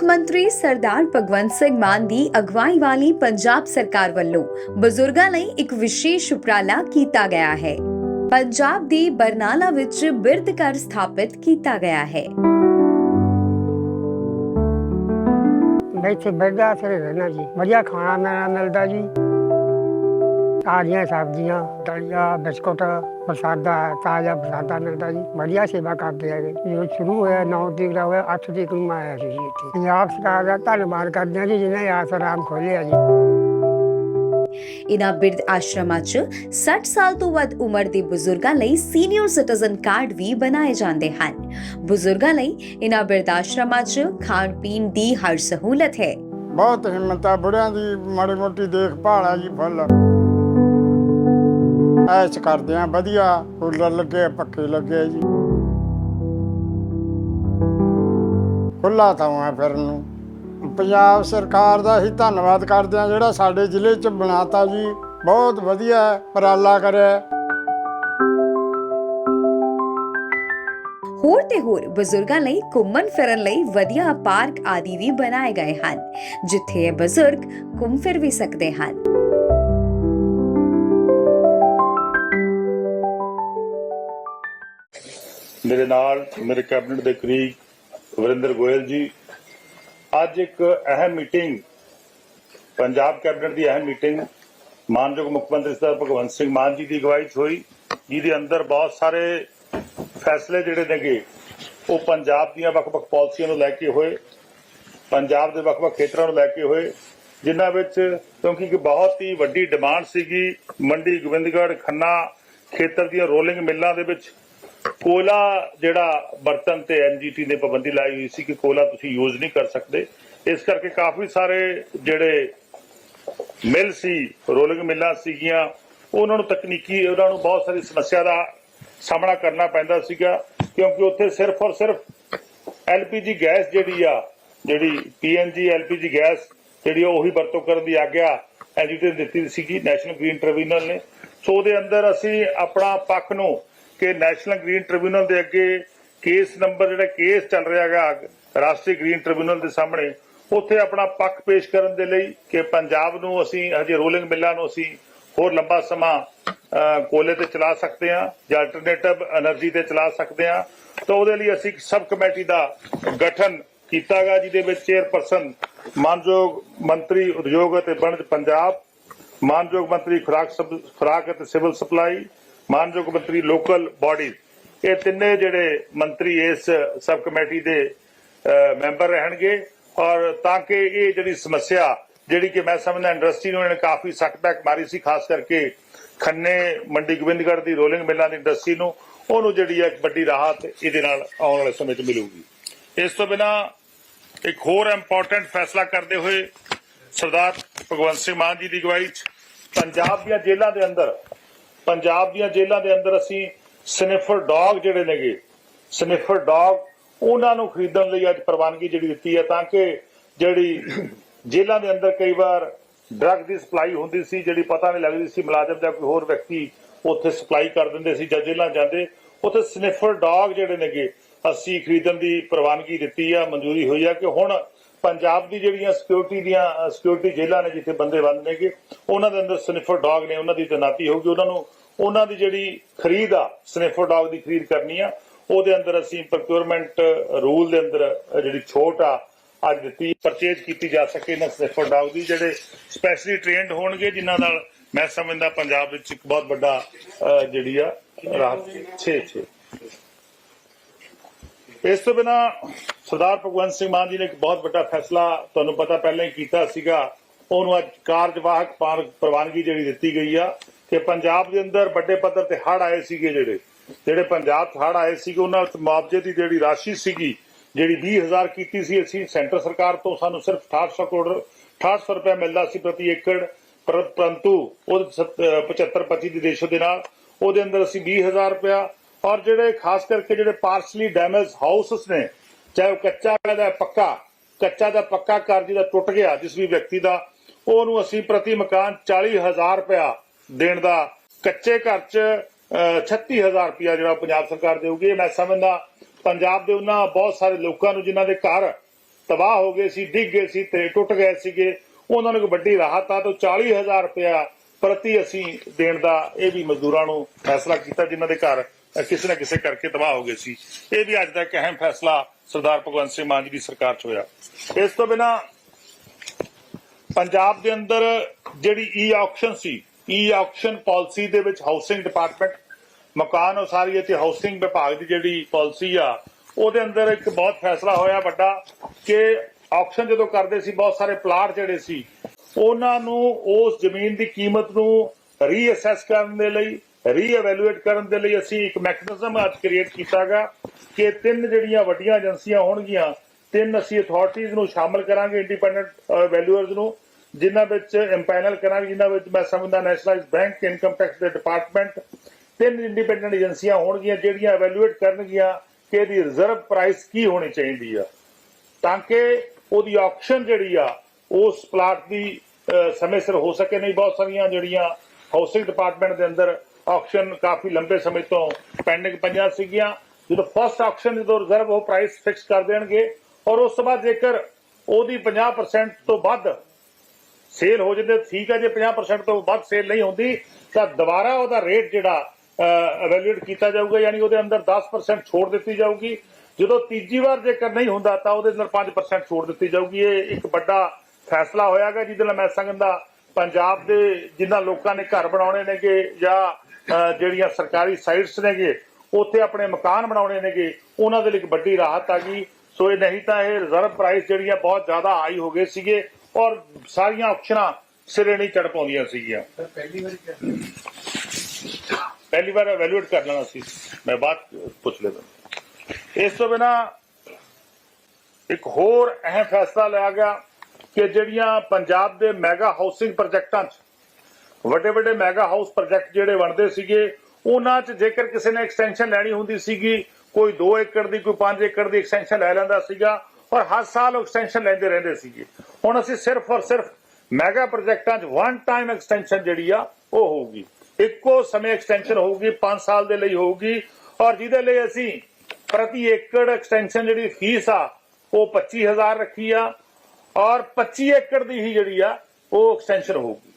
ਮੁੱਖ ਮੰਤਰੀ ਸਰਦਾਰ ਭਗਵੰਤ ਸਿੰਘ ਮਾਨ ਦੀ ਅਗਵਾਈ ਵਾਲੀ ਪੰਜਾਬ ਸਰਕਾਰ ਵੱਲੋਂ ਬਜ਼ੁਰਗਾਂ ਲਈ ਇੱਕ ਵਿਸ਼ੇਸ਼ ਉਪਰਾਲਾ ਕੀਤਾ ਗਿਆ ਹੈ। ਪੰਜਾਬ ਦੀ ਬਰਨਾਲਾ ਵਿੱਚ ਬਿਰਧ ਘਰ ਸਥਾਪਿਤ ਕੀਤਾ ਗਿਆ ਹੈ। ਮੈਂ ਇੱਥੇ ਬੈਠਾ ਸਿਰ ਰਹਿਣਾ ਜੀ। ਵਧੀਆ ਖਾਣਾ ਮਿਲਦਾ ਜੀ। ਤਾਜ਼ੀਆਂ ਸਬਜ਼ੀਆਂ ਦਲੀਆ ਬਿਸਕੁਟ ਪ੍ਰਸਾਦਾ ਤਾਜ਼ਾ ਪ੍ਰਸਾਦਾ ਮਿਲਦਾ ਜੀ। ਵਧੀਆ ਸੇਵਾ ਕਰਦੇ ਹੈਗੇ ਜੋ ਸ਼ੁਰੂ ਹੋਇਆ 9 ਤਰੀਕ ਦਾ ਹੋਇਆ 8 ਤਰੀਕ ਨੂੰ ਮੈਂ ਆਇਆ ਸੀ ਜੀ ਇੱਥੇ। ਪੰਜਾਬ ਸਰਕਾਰ ਦਾ ਧੰਨਵਾਦ ਕਰਦੇ ਹਾਂ ਜੀ ਜਿਨ੍ਹਾਂ ਆਸਰਾਮ ਖੋਲ੍ਹਿਆ ਜੀ। ਇਨ੍ਹਾਂ ਬਿਰਧ ਆਸ਼ਰਮਾਂ 'ਚ 60 ਸਾਲ ਤੋਂ ਵੱਧ ਉਮਰ ਦੇ ਬਜ਼ੁਰਗਾਂ ਲਈ ਸੀਨੀਅਰ ਸਿਟੀਜ਼ਨ ਕਾਰਡ ਵੀ ਬਣਾਏ ਜਾਂਦੇ ਹਨ। ਬਜ਼ੁਰਗਾਂ ਲਈ ਇਨ੍ਹਾਂ ਬਿਰਧ ਆਸ਼ਰਮਾਂ 'ਚ ਖਾਣ ਪੀਣ ਦੀ ਹਰ ਸਹੂਲਤ ਹੈ। ਬਹੁਤ ਹਿੰਮਤ ਆ ਬੁੜਿਆਂ ਦੀ ਮਾੜੀ ਮੋਟੀ ਦੇਖਭਾਲ ਆ ਜੀ ਫੁੱਲ। ਐਸ਼ ਕਰਦੇ ਆ, ਵਧੀਆ। ਕੂਲਰ ਲੱਗੇ, ਪੱਖੇ ਲੱਗੇ ਜੀ। ਖੁੱਲਾ ਥਾਂ ਆ ਫਿਰਨ ਨੂੰ। ਪੰਜਾਬ ਸਰਕਾਰ ਦਾ ਹੀ ਧੰਨਵਾਦ ਕਰਦੇ ਆ, ਜਿਹੜਾ ਸਾਡੇ ਜ਼ਿਲ੍ਹੇ 'ਚ ਬਣਾਤਾ ਜੀ। ਬਹੁਤ ਵਧੀਆ ਉਪਰਾਲਾ ਕਰਿਆ ਹੋਰ ਤੇ ਹੋਰ ਬਜ਼ੁਰਗਾਂ ਲਈ ਘੁੰਮਣ ਫਿਰਨ ਲਈ ਵਧੀਆ ਪਾਰਕ ਆਦਿ ਵੀ ਬਣਾਏ ਗਏ ਹਨ, ਜਿੱਥੇ ਇਹ ਬਜ਼ੁਰਗ ਘੁੰਮ ਫਿਰ ਵੀ ਸਕਦੇ ਹਨ। ਮੇਰੇ ਨਾਲ ਮੇਰੇ ਕੈਬਨਿਟ ਦੇ ਕਰੀਬ ਵਰਿੰਦਰ ਗੋਇਲ ਜੀ, ਅੱਜ ਇੱਕ ਅਹਿਮ ਮੀਟਿੰਗ ਪੰਜਾਬ ਕੈਬਨਿਟ ਦੀ ਅਹਿਮ ਮੀਟਿੰਗ ਮਾਨਯੋਗ ਮੁੱਖ ਮੰਤਰੀ ਸਰਦਾਰ ਭਗਵੰਤ ਸਿੰਘ ਮਾਨ ਜੀ ਦੀ ਅਗਵਾਈ 'ਚ ਹੋਈ, ਜਿਹਦੇ ਅੰਦਰ ਬਹੁਤ ਸਾਰੇ ਫੈਸਲੇ ਜਿਹੜੇ ਨੇਗੇ, ਉਹ ਪੰਜਾਬ ਦੀਆਂ ਵੱਖ-ਵੱਖ ਪਾਲਿਸੀਆਂ ਨੂੰ ਲੈ ਕੇ ਹੋਏ, ਪੰਜਾਬ ਦੇ ਵੱਖ-ਵੱਖ ਖੇਤਰਾਂ ਨੂੰ ਲੈ ਕੇ ਹੋਏ, ਜਿਨ੍ਹਾਂ ਵਿੱਚ ਕਿਉਂਕਿ ਇੱਕ ਬਹੁਤ ਹੀ ਵੱਡੀ ਡਿਮਾਂਡ ਸੀਗੀ, ਮੰਡੀ ਗੋਬਿੰਦਗੜ੍ਹ ਖੰਨਾ ਖੇਤਰ ਦੀਆਂ ਰੋਲਿੰਗ ਮਿੱਲਾਂ ਦੇ ਵਿੱਚ ਕੋਲਾ ਜਿਹੜਾ ਬਰਤਨ ਤੇ ਐਨਜੀਟੀ ਨੇ ਪਾਬੰਦੀ ਲਾਈ ਹੋਈ ਸੀ ਕਿ ਕੋਲਾ ਤੁਸੀਂ ਯੂਜ਼ ਨਹੀਂ ਕਰ ਸਕਦੇ। ਇਸ ਕਰਕੇ ਕਾਫੀ ਸਾਰੇ ਜਿਹੜੇ ਮਿਲ ਸੀ, ਰੋਲਿੰਗ ਮਿੱਲਾਂ ਸੀਗੀਆਂ, ਉਹਨਾਂ ਨੂੰ ਤਕਨੀਕੀ, ਉਹਨਾਂ ਨੂੰ ਬਹੁਤ ਸਾਰੀ ਸਮੱਸਿਆ ਦਾ ਸਾਹਮਣਾ ਕਰਨਾ ਪੈਂਦਾ ਸੀਗਾ, ਕਿਉਂਕਿ ਉੱਥੇ ਸਿਰਫ ਔਰ ਸਿਰਫ ਐਲਪੀਜੀ ਗੈਸ ਜਿਹੜੀ ਆ, ਜਿਹੜੀ ਪੀਐਨਜੀ ਐਲਪੀਜੀ ਗੈਸ ਜਿਹੜੀ ਆ, ਉਹੀ ਵਰਤੋਂ ਕਰਨ ਦੀ ਆਗਿਆ ਐਨਜੀਟੀ ਦਿੱਤੀ ਸੀਗੀ, ਨੈਸ਼ਨਲ ਗ੍ਰੀਨ ਟ੍ਰਿਬਿਊਨਲ ਨੇ। ਸੋ ਉਹਦੇ ਅੰਦਰ ਅਸੀਂ ਆਪਣਾ ਪੱਖ ਨੂੰ ਕਿ ਨੈਸ਼ਨਲ ਗ੍ਰੀਨ ਟ੍ਰਿਬਿਊਨਲ ਦੇ ਅੱਗੇ ਕੇਸ ਨੰਬਰ ਜਿਹੜਾ ਕੇਸ ਚੱਲ ਰਿਹਾ ਹੈਗਾ, ਰਾਸ਼ਟਰੀ ਗ੍ਰੀਨ ਟ੍ਰਿਬਿਊਨਲ ਦੇ ਸਾਹਮਣੇ, ਉੱਥੇ ਆਪਣਾ ਪੱਖ ਪੇਸ਼ ਕਰਨ ਦੇ ਲਈ ਕਿ ਪੰਜਾਬ ਨੂੰ ਅਸੀਂ ਹਜੇ ਰੋਲਿੰਗ ਮਿਲਾਂ ਨੂੰ ਅਸੀਂ ਹੋਰ ਲੰਬਾ ਸਮਾਂ ਕੋਲੇ ਤੇ ਚਲਾ ਸਕਦੇ ਹਾਂ ਜਾਂ ਅਲਟਰਨੇਟਿਵ એનર્ਜੀ ਤੇ ਚਲਾ ਸਕਦੇ ਹਾਂ। ਤਾਂ ਉਹਦੇ ਲਈ ਅਸੀਂ ਸਬ ਕਮੇਟੀ ਦਾ ਗਠਨ ਕੀਤਾਗਾ ਜਿਹਦੇ ਵਿੱਚ ਚੇਅਰਪਰਸਨ ਮਾਨਯੋਗ ਮੰਤਰੀ ਉਦਯੋਗ ਅਤੇ ਵਣਜ ਪੰਜਾਬ, ਮਾਨਯੋਗ ਮੰਤਰੀ ਖੁਰਾਕ ਖੁਰਾਕ ਅਤੇ ਸਿਵਲ ਸਪਲਾਈ ਮਾਨਯੋਗ ਮੰਤਰੀ ਲੋਕਲ ਬਾਡੀ ਇਹ ਤਿੰਨੇ ਜਿਹੜੇ ਮੰਤਰੀ ਇਸ ਸਬ ਕਮੇਟੀ ਦੇ ਮੈਂਬਰ ਰਹਿਣਗੇ। ਔਰ ਤਾਂ ਕਿ ਇਹ ਜਿਹੜੀ ਸਮੱਸਿਆ, ਜਿਹੜੀ ਕਿ ਮੈਂ ਸਮਝਦਾ ਇੰਡਸਟਰੀ ਨੂੰ ਇਹਨੇ ਕਾਫੀ ਸੱਟਬੈਕ ਮਾਰੀ ਸੀ, ਖਾਸ ਕਰਕੇ ਖੰਨੇ, ਮੰਡੀ ਗੋਬਿੰਦਗੜ੍ਹ ਦੀ ਰੋਲਿੰਗ ਮਿੱਲਾਂ ਦੀ ਇੰਡਸਟਰੀ ਨੂੰ, ਉਹਨੂੰ ਜਿਹੜੀ ਹੈ ਵੱਡੀ ਰਾਹਤ ਇਹਦੇ ਨਾਲ ਆਉਣ ਵਾਲੇ ਸਮੇਂ 'ਚ ਮਿਲੂਗੀ। ਇਸ ਤੋਂ ਬਿਨਾ ਇੱਕ ਹੋਰ ਇੰਪੋਰਟੈਂਟ ਫੈਸਲਾ ਕਰਦੇ ਹੋਏ ਸਰਦਾਰ ਭਗਵੰਤ ਸਿੰਘ ਮਾਨ ਜੀ ਦੀ ਅਗਵਾਈ 'ਚ ਪੰਜਾਬ ਦੀਆਂ ਜੇਲ੍ਹਾਂ ਦੇ ਅੰਦਰ ਪੰਜਾਬ ਦੀਆਂ ਜੇਲ੍ਹਾਂ ਦੇ ਅੰਦਰ ਅਸੀਂ ਸਨਿਫਰ ਡੌਗ ਜਿਹੜੇ ਨੇਗੇ, ਸਨਿਫਰ ਡੌਗ ਉਹਨਾਂ ਨੂੰ ਖਰੀਦਣ ਲਈ ਅੱਜ ਪ੍ਰਵਾਨਗੀ ਜਿਹੜੀ ਦਿੱਤੀ ਹੈ ਤਾਂ ਕਿ ਜਿਹੜੀ ਜੇਲ੍ਹਾਂ ਦੇ ਅੰਦਰ ਕਈ ਵਾਰ ਡਰੱਗ ਦੀ ਸਪਲਾਈ ਹੁੰਦੀ ਸੀ, ਜਿਹੜੀ ਪਤਾ ਨਹੀਂ ਲੱਗਦੀ ਸੀ ਮੁਲਾਜ਼ਮ ਜਾਂ ਕੋਈ ਹੋਰ ਵਿਅਕਤੀ ਉੱਥੇ ਸਪਲਾਈ ਕਰ ਦਿੰਦੇ ਸੀ ਜਾਂ ਜੇਲ੍ਹਾਂ ਜਾਂਦੇ, ਉੱਥੇ ਸਨਿਫਰ ਡੌਗ ਜਿਹੜੇ ਨੇਗੇ, ਅਸੀਂ ਖਰੀਦਣ ਦੀ ਪ੍ਰਵਾਨਗੀ ਦਿੱਤੀ ਆ, ਮਨਜ਼ੂਰੀ ਹੋਈ ਆ ਕਿ ਹੁਣ ਪੰਜਾਬ ਦੀ ਜਿਹੜੀਆਂ ਸਿਕਿਉਰਿਟੀ ਦੀਆਂ ਸਿਕਿਉਰਿਟੀ ਜੇਲ੍ਹਾਂ ਨੇ ਜਿੱਥੇ ਬੰਦੇ ਬੰਦ ਨੇਗੇ, ਉਹਨਾਂ ਦੇ ਅੰਦਰ ਸਨਿਫਰ ਡੌਗ ਨੇ, ਉਹਨਾਂ ਦੀ ਤੈਨਾਤੀ ਹੋਊਗੀ, ਉਹਨਾਂ ਨੂੰ, ਉਹਨਾਂ ਦੀ ਜਿਹੜੀ ਖਰੀਦ ਆ ਸਨਿਫਰ ਡੌਗ ਦੀ ਖਰੀਦ ਕਰਨੀ ਆ, ਉਹਦੇ ਅੰਦਰ ਅਸੀਂ ਪ੍ਰੋਕਿਉਰਮੈਂਟ ਰੂਲ ਦੇ ਅੰਦਰ ਜਿਹੜੀ ਛੋਟ ਆ, ਅੱਜ ਦਿੱਤੀ ਪਰਚੇਜ ਕੀਤੀ ਜਾ ਸਕੇ ਇਹਨਾਂ ਸਨਿਫਰ ਡੌਗ ਦੀ, ਜਿਹੜੇ ਸਪੈਸ਼ਲੀ ਟ੍ਰੇਨਡ ਹੋਣਗੇ, ਜਿਨ੍ਹਾਂ ਨਾਲ ਮੈਂ ਸਮਝਦਾ ਪੰਜਾਬ ਵਿੱਚ ਇੱਕ ਬਹੁਤ ਵੱਡਾ ਜਿਹੜੀ ਆ ਰਾਹਤ 6 6 ਇਸ ਤੋਂ ਬਿਨਾ ਸਰਦਾਰ ਭਗਵੰਤ ਸਿੰਘ ਮਾਨ ਜੀ ਨੇ ਇੱਕ ਬਹੁਤ ਵੱਡਾ ਫੈਸਲਾ ਤੁਹਾਨੂੰ ਪਤਾ ਪਹਿਲਾਂ ਹੀ ਕੀਤਾ ਸੀਗਾ। ਉਹਨੂੰ ਅੱਜ ਕਾਰਜਵਾਹਕ ਪ੍ਰਵਾਨਗੀ ਜਿਹੜੀ ਦਿੱਤੀ ਗਈ ਆ ਕਿ ਪੰਜਾਬ ਦੇ ਅੰਦਰ ਵੱਡੇ ਪੱਧਰ ਤੇ ਹੜ ਆਏ ਸੀਗੇ ਜਿਹੜੇ। ਜਿਹੜੇ ਪੰਜਾਬ 'ਚ ਹੜ ਆਏ ਸੀਗੇ, ਉਹਨਾਂ ਵਿੱਚ ਮੁਆਵਜ਼ੇ ਦੀ ਜਿਹੜੀ ਰਾਸ਼ੀ ਸੀਗੀ, ਜਿਹੜੀ 20000 ਕੀਤੀ ਸੀ, ਅਸੀਂ ਸੈਂਟਰ ਸਰਕਾਰ ਤੋਂ ਸਾਨੂੰ ਸਿਰਫ 6800 ਕਰੋੜ 6800 ਰੁਪਏ ਮਿਲਦਾ ਸੀ ਪ੍ਰਤੀ ਏਕੜ। ਪਰੰਤੂ ਉਹ 75 25 ਦੀ ਰੇਸ਼ੋ ਦੇ ਨਾਲ ਉਹਦੇ ਅੰਦਰ ਅਸੀਂ 20000 ਰੁਪਇਆ। ਔਰ ਜਿਹੜੇ ਖਾਸ ਕਰਕੇ ਜਿਹੜੇ ਪਾਰਸ਼ਲੀ ਡੈਮੇਜ ਹਾਊਸਸ ਨੇ ਚਾਹੇ ਉਹ ਕੱਚਾ ਦਾ ਪੱਕਾ, ਕੱਚਾ ਦਾ ਪੱਕਾ ਘਰ ਜਿਹਦਾ ਟੁੱਟ ਗਿਆ, ਜਿਸ ਵੀ ਵਿਅਕਤੀ ਦਾ, ਉਹਨੂੰ ਅਸੀਂ ਪ੍ਰਤੀ ਮਕਾਨ 40000 ਰੁਪਇਆ ਦੇਣ ਦਾ, ਕੱਚੇ ਘਰ 'ਚ 36000 ਰੁਪਇਆ ਜਿਹੜਾ ਪੰਜਾਬ ਸਰਕਾਰ ਦੇਊਗੀ ਮੈਂ ਸਮਝਦਾ। ਪੰਜਾਬ ਦੇ ਉਹਨਾਂ ਬਹੁਤ ਸਾਰੇ ਲੋਕਾਂ ਨੂੰ ਜਿਨ੍ਹਾਂ ਦੇ ਘਰ ਤਬਾਹ ਹੋ ਗਏ ਸੀ, ਡਿੱਗ ਗਏ ਸੀ, ਤੇ ਟੁੱਟ ਗਏ ਸੀਗੇ, ਉਹਨਾਂ ਨੂੰ ਵੱਡੀ ਰਾਹਤ ਆ, ਤੋਂ 40000 ਰੁਪਇਆ ਪ੍ਰਤੀ ਅਸੀਂ ਦੇਣ ਦਾ ਇਹ ਵੀ ਮਜ਼ਦੂਰਾਂ ਨੂੰ ਫੈਸਲਾ ਕੀਤਾ ਜਿਨ੍ਹਾਂ ਦੇ ਘਰ ਕਿਸੇ ਨਾ ਕਿਸੇ ਕਰਕੇ ਤਬਾਹ ਹੋ ਗਏ ਸੀ। ਇਹ ਵੀ ਅੱਜ ਦਾ ਇੱਕ ਅਹਿਮ ਫੈਸਲਾ ਸਰਦਾਰ ਭਗਵੰਤ ਸਿੰਘ ਮਾਨ ਜੀ ਦੀ ਸਰਕਾਰ 'ਚ ਹੋਇਆ। ਇਸ ਤੋਂ ਬਿਨਾ ਪੰਜਾਬ ਦੇ ਅੰਦਰ ਜਿਹੜੀ ਈ ਆਕਸ਼ਨ ਸੀ ਈ ਆਕਸ਼ਨ ਪਾਲਿਸੀ ਦੇ ਵਿੱਚ ਹਾਊਸਿੰਗ ਡਿਪਾਰਟਮੈਂਟ ਮਕਾਨ ਉਸਾਰੀ ਅਤੇ ਹਾਊਸਿੰਗ ਵਿਭਾਗ ਦੀ ਜਿਹੜੀ ਪਾਲਿਸੀ ਆ, ਉਹਦੇ ਅੰਦਰ ਇੱਕ ਬਹੁਤ ਫੈਸਲਾ ਹੋਇਆ ਵੱਡਾ ਕਿ ਆਕਸ਼ਨ ਜਦੋਂ ਕਰਦੇ ਸੀ, ਬਹੁਤ ਸਾਰੇ ਪਲਾਟ ਜਿਹੜੇ ਸੀ, ਉਹਨਾਂ ਨੂੰ ਉਸ ਜ਼ਮੀਨ ਦੀ ਕੀਮਤ ਨੂੰ ਰੀਅਸੈਸ ਕਰਨ ਦੇ ਲਈ ਰੀਐਵੈਲੂਏਟ ਕਰਨ ਦੇ ਲਈ ਅਸੀਂ ਇੱਕ ਮੈਕੈਨਿਜ਼ਮ ਅੱਜ ਕ੍ਰੀਏਟ ਕੀਤਾਗਾ ਕਿ ਤਿੰਨ ਜਿਹੜੀਆਂ ਵੱਡੀਆਂ ਏਜੰਸੀਆਂ ਹੋਣਗੀਆਂ, ਤਿੰਨ ਅਸੀਂ ਅਥਾਰਟੀਆਂ ਨੂੰ ਸ਼ਾਮਲ ਕਰਾਂਗੇ ਇੰਡੀਪੈਂਡੈਂਟ ਵੈਲਿਊਅਰਸ ਨੂੰ, ਜਿਨ੍ਹਾਂ ਵਿੱਚ ਇੰਪੈਨਲ ਕਰਾਂਗੇ, ਜਿਨ੍ਹਾਂ ਵਿੱਚ ਮੈਂ ਸਮਝਦਾ ਨੈਸ਼ਨਲਾਈਜ਼ ਬੈਂਕ ਇਨਕਮ ਟੈਕਸ ਦੇ ਡਿਪਾਰਟਮੈਂਟ ਤਿੰਨ ਇੰਡੀਪੈਂਡੈਂਟ ਏਜੰਸੀਆਂ ਹੋਣਗੀਆਂ, ਜਿਹੜੀਆਂ ਇਵੈਲੂਏਟ ਕਰਨਗੀਆਂ ਕਿ ਇਹਦੀ ਰਿਜ਼ਰਵ ਪ੍ਰਾਈਸ ਕੀ ਹੋਣੀ ਚਾਹੀਦੀ ਆ। ਤਾਂ ਕਿ ਉਹਦੀ ਆਕਸ਼ਨ ਜਿਹੜੀ ਆ, ਉਸ ਪਲਾਟ ਦੀ ਸਮੇਂ ਸਿਰ ਹੋ ਸਕੇ, ਨਹੀਂ ਬਹੁਤ ਸਾਰੀਆਂ ਜਿਹੜੀਆਂ ਹਾਊਸਿੰਗ ਡਿਪਾਰਟਮੈਂਟ ਦੇ ਅੰਦਰ ਆਕਸ਼ਨ ਕਾਫੀ ਲੰਬੇ ਸਮੇਂ ਤੋਂ ਪੈਂਡਿੰਗ ਪਈਆਂ ਸੀਗੀਆਂ। ਜਦੋਂ ਫਸਟ ਆਕਸ਼ਨ ਜਦੋਂ ਰਿਜ਼ਰਵ ਉਹ ਪ੍ਰਾਈਸ ਫਿਕਸ ਕਰ ਦੇਣਗੇ ਔਰ ਉਸ ਤੋਂ ਬਾਅਦ ਜੇਕਰ ਉਹਦੀ 50% ਤੋਂ ਵੱਧ ਸੇਲ ਹੋ ਜਾਂਦੇ, ਠੀਕ ਹੈ, ਜੇ 50% ਤੋਂ ਵੱਧ ਸੇਲ ਨਹੀਂ ਹੁੰਦੀ, ਤਾਂ ਦੁਬਾਰਾ ਉਹਦਾ ਰੇਟ ਜਿਹੜਾ ਐਵੈਲੂਏਟ ਕੀਤਾ ਜਾਊਗਾ, ਯਾਨੀ ਉਹਦੇ ਅੰਦਰ 10% ਛੋੜ ਦਿੱਤੀ ਜਾਊਗੀ। ਜਦੋਂ ਤੀਜੀ ਵਾਰ ਜੇਕਰ ਨਹੀਂ ਹੁੰਦਾ, ਤਾਂ ਉਹਦੇ ਅੰਦਰ 5% ਛੋੜ ਦਿੱਤੀ ਜਾਊਗੀ। ਇਹ ਇੱਕ ਵੱਡਾ ਫੈਸਲਾ ਹੋਇਆਗਾ, ਜਿਹਦੇ ਨਾਲ ਮੈਂ ਸੰਗਦਾ ਪੰਜਾਬ ਦੇ ਜਿਨ੍ਹਾਂ ਲੋਕਾਂ ਨੇ ਘਰ ਬਣਾਉਣੇ ਨੇਗੇ ਜਾਂ ਜਿਹੜੀਆਂ ਸਰਕਾਰੀ ਸਾਈਟਸ ਨੇਗੇ ਉੱਥੇ ਆਪਣੇ ਮਕਾਨ ਬਣਾਉਣੇ ਨੇਗੇ ਉਹਨਾਂ ਦੇ ਲਈ ਇੱਕ ਵੱਡੀ ਰਾਹਤ ਆ ਗਈ। ਸੋ ਇਹ ਨਹੀਂ ਤਾਂ ਇਹ ਰਿਜ਼ਰਵ ਪ੍ਰਾਈਸ ਜਿਹੜੀਆਂ ਬਹੁਤ ਜ਼ਿਆਦਾ ਹਾਈ ਹੋ ਗਏ ਸੀਗੇ ਔਰ ਸਾਰੀਆਂ ਆਪਸ਼ਨਾਂ ਸਿਰੇ ਨਹੀਂ ਚੜ ਪਾਉਂਦੀਆਂ ਸੀਗੀਆਂ। ਪਹਿਲੀ ਵਾਰ ਐਵੈਲੂਏਟ ਕਰ ਲੈਣਾ ਸੀ। ਮੈਂ ਬਾਤ ਪੁੱਛ ਲੈਦਾ। ਇਸ ਤੋਂ ਬਿਨਾ ਇੱਕ ਹੋਰ ਅਹਿਮ ਫੈਸਲਾ ਲਿਆ ਗਿਆ ਕਿ ਜਿਹੜੀਆਂ ਪੰਜਾਬ ਦੇ ਮੈਗਾ ਹਾਊਸਿੰਗ ਪ੍ਰੋਜੈਕਟਾਂ 'ਚ ਵੱਡੇ ਵੱਡੇ ਮੈਗਾ ਹਾਊਸ ਪ੍ਰੋਜੈਕਟ ਜਿਹੜੇ ਬਣਦੇ ਸੀਗੇ, ਉਹਨਾਂ 'ਚ ਜੇਕਰ ਕਿਸੇ ਨੇ ਐਕਸਟੈਂਸ਼ਨ ਲੈਣੀ ਹੁੰਦੀ ਸੀਗੀ, ਕੋਈ 2 ਏਕੜ ਦੀ, ਕੋਈ 5 ਏਕੜ ਦੀ ਐਕਸਟੈਂਸ਼ਨ ਲੈ ਲੈਂਦਾ ਸੀਗਾ ਔਰ ਹਰ ਸਾਲ ਉਹ ਐਕਸਟੈਂਸ਼ਨ ਲੈਂਦੇ ਰਹਿੰਦੇ ਸੀਗੇ। ਹੁਣ ਅਸੀਂ ਸਿਰਫ ਔਰ ਸਿਰਫ ਮੈਗਾ ਪ੍ਰੋਜੈਕਟਾਂ 'ਚ ਵਨ ਟਾਈਮ ਐਕਸਟੈਂਸ਼ਨ ਜਿਹੜੀ ਆ, ਉਹ ਹੋਊਗੀ। ਇੱਕੋ ਸਮੇਂ ਐਕਸਟੈਂਸ਼ਨ ਹੋਊਗੀ 5 ਸਾਲ ਦੇ ਲਈ ਹੋਊਗੀ, ਔਰ ਜਿਹਦੇ ਲਈ ਅਸੀਂ ਪ੍ਰਤੀ ਏਕੜ ਐਕਸਟੈਂਸ਼ਨ ਜਿਹੜੀ ਫੀਸ ਆ, ਉਹ 25000 ਰੱਖੀ ਆ, ਔਰ 25 ਏਕੜ ਦੀ ਹੀ ਜਿਹੜੀ ਆ, ਉਹ ਐਕਸਟੈਂਸ਼ਨ ਹੋਊਗੀ।